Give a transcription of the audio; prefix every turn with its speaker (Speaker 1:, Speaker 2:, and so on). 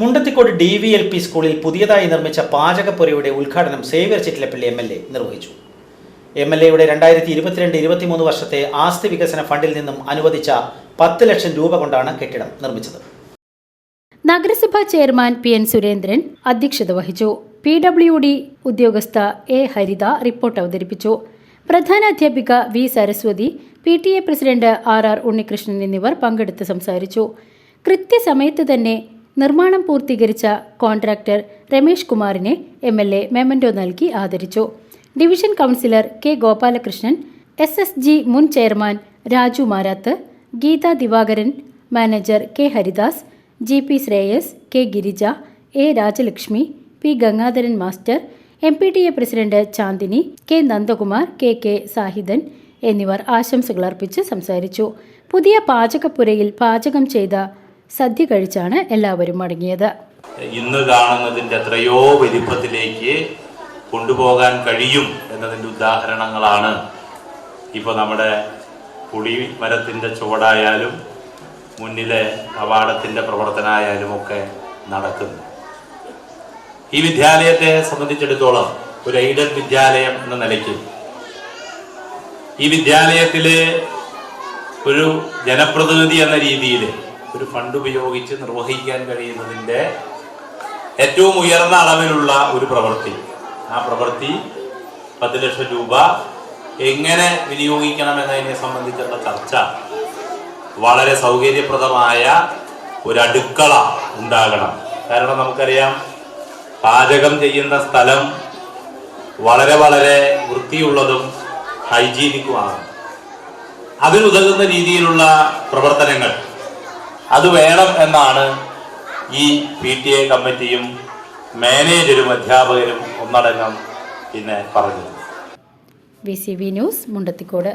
Speaker 1: Mundathikode D V L P സ്കൂളിൽ പുതിയതായി നിർമ്മിച്ച പാചകപ്പുരയുടെ ഉദ്ഘാടനം Xavier Chittilappally M L A നിർവഹിച്ചു. എം എൽ എയുടെ രണ്ടായിരത്തി ഇരുപത്തിരണ്ട് ഇരുപത്തിമൂന്ന് വർഷത്തെ ആസ്തി വികസന ഫണ്ടിൽ നിന്നും അനുവദിച്ച പത്ത് ലക്ഷം രൂപ കൊണ്ടാണ് കെട്ടിടം നിർമ്മിച്ചത്.
Speaker 2: നഗരസഭാ ചെയർമാൻ പി എൻ സുരേന്ദ്രൻ അധ്യക്ഷത വഹിച്ചു. പി ഡബ്ല്യു ഡി ഉദ്യോഗസ്ഥ എ ഹരിത റിപ്പോർട്ട് അവതരിപ്പിച്ചു. പ്രധാന അധ്യാപിക V Saraswathi P T A president R R Unnikrishnan എന്നിവർ പങ്കെടുത്ത് സംസാരിച്ചു. കൃത്യസമയത്ത് തന്നെ നിർമ്മാണം പൂർത്തീകരിച്ച കോൺട്രാക്ടർ രമേഷ് കുമാറിനെ എം എൽ എ മെമന്റോ നൽകി ആദരിച്ചു. Division councillor K Gopalakrishnan S S G മുൻ chairman Raju Marath Geetha Divakaran manager K Haridas G P Sreyas K Girija A Rajalakshmi P Gangadharan master M P T A president Chandini K Nandakumar K K Sahidan എന്നിവർ ആശംസകൾ അർപ്പിച്ച് സംസാരിച്ചു. പുതിയ പാചകപ്പുരയിൽ പാചകം ചെയ്ത സദ്യ കഴിച്ചാണ് എല്ലാവരും മടങ്ങിയത്.
Speaker 3: ഇന്ന് കാണുന്നതിന്റെ എത്രയോ വലിപ്പത്തിലേക്ക് കൊണ്ടുപോകാൻ കഴിയും എന്നതിന്റെ ഉദാഹരണങ്ങളാണ് ഇപ്പോൾ നമ്മുടെ പുളി മരത്തിന്റെ ചുവടായാലും മുന്നിലെ കവാടത്തിന്റെ പ്രവർത്തനമായാലും ഒക്കെ നടക്കുന്നു. ഈ വിദ്യാലയത്തെ സംബന്ധിച്ചിടത്തോളം ഒരു എയ്ഡഡ് വിദ്യാലയം എന്ന നിലയ്ക്ക് ഈ വിദ്യാലയത്തിലെ ഒരു ജനപ്രതിനിധി എന്ന രീതിയിൽ ഒരു ഫണ്ട് ഉപയോഗിച്ച് നിർവഹിക്കാൻ കഴിയുന്നതിന്റെ ഏറ്റവും ഉയർന്ന അളവിലുള്ള ഒരു പ്രവൃത്തി. ആ പ്രവൃത്തി പത്ത് ലക്ഷം രൂപ എങ്ങനെ വിനിയോഗിക്കണം എന്നതിനെ സംബന്ധിച്ചുള്ള ചർച്ച വളരെ സൗകര്യപ്രദമായ ഒരു അടുക്കള ഉണ്ടാകണം. കാരണം നമുക്കറിയാം പാചകം ചെയ്യുന്ന സ്ഥലം വളരെ വളരെ വൃത്തിയുള്ളതും ഹൈജീനിക്കുമാണ്. അതിനുതകുന്ന രീതിയിലുള്ള പ്രവർത്തനങ്ങൾ അത് വേണം എന്നാണ് ഈ പി ടി എ കമ്മിറ്റിയും മാനേജരും അധ്യാപകരും ഒന്നടങ്കം പിന്നെ പറഞ്ഞത്.
Speaker 2: V C V news Mundathikode.